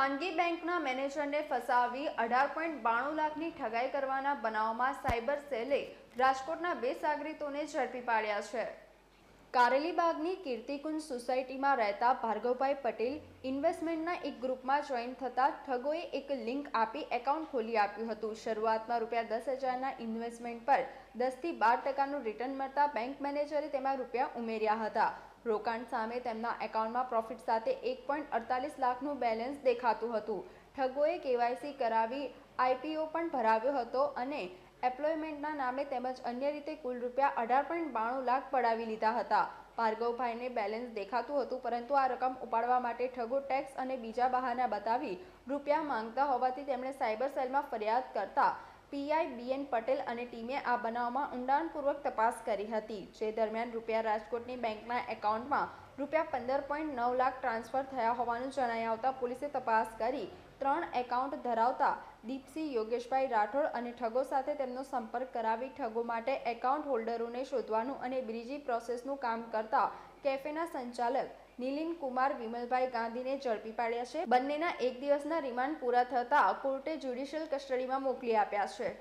ખાનગી બેંકના મેનેજરને ફસાવી અઢાર પોઈન્ટ બાણું લાખની ઠગાઈ કરવાના બનાવમાં સાયબર સેલે રાજકોટના બે સાગરીતોને ઝડપી પાડ્યા છે. કારેલીબાગની કીર્તિકુંજ સોસાયટીમાં રહેતા ભાર્ગવભાઈ પટેલ ઇન્વેસ્ટમેન્ટના એક ગ્રુપમાં જોઈન થતાં ઠગોએ એક લિંક આપી એકાઉન્ટ ખોલી આપ્યું હતું. શરૂઆતમાં રૂપિયા દસ હજારના ઇન્વેસ્ટમેન્ટ પર દસથી બાર ટકાનું રિટર્ન મળતા બેંક મેનેજરે તેમાં રૂપિયા ઉમેર્યા હતા. રોકાણ સામે તેમના એકાઉન્ટમાં પ્રોફિટ સાથે એક પોઈન્ટ અડતાલીસ લાખનું બેલેન્સ દેખાતું હતું. ઠગોએ કેવાયસી કરાવી આઈપીઓ પણ ભરાવ્યો હતો અને એમ્પ્લોયમેન્ટના નામે તેમજ અન્ય રીતે કુલ રૂપિયા અઢાર પોઈન્ટ બાણું લાખ પડાવી લીધા હતા. ભાર્ગવભાઈને બેલેન્સ દેખાતું હતું, પરંતુ આ રકમ ઉપાડવા માટે ઠગો ટેક્સ અને બીજા બહાના બતાવી રૂપિયા માંગતા હોવાથી તેમણે સાયબર સેલમાં ફરિયાદ કરતા પીઆઈ બીએન પટેલ અને ટીમે આ બનાવમાં ઊંડાણપૂર્વક તપાસ કરી હતી. જે દરમિયાન રૂપિયા રાજકોટની બેંકના એકાઉન્ટમાં રૂપિયા પંદર પોઈન્ટ નવ લાખ ટ્રાન્સફર થયા હોવાનું જણાઈ આવતા પોલીસે તપાસ કરી ત્રણ એકાઉન્ટ ધરાવતા દીપસિંહ યોગેશભાઈ રાઠોડ અને ઠગો સાથે તેમનો સંપર્ક કરાવી ઠગો માટે એકાઉન્ટ હોલ્ડરોને શોધવાનું અને બીજી પ્રોસેસનું કામ કરતા કેફેના સંચાલક નીલિન કુમાર વિમલભાઈ ગાંધીને ઝડપી પાડ્યા છે. બંનેના એક દિવસના રિમાન્ડ પૂરા થતાં કોર્ટે જ્યુડિશિયલ કસ્ટડીમાં મોકલી આપ્યા છે.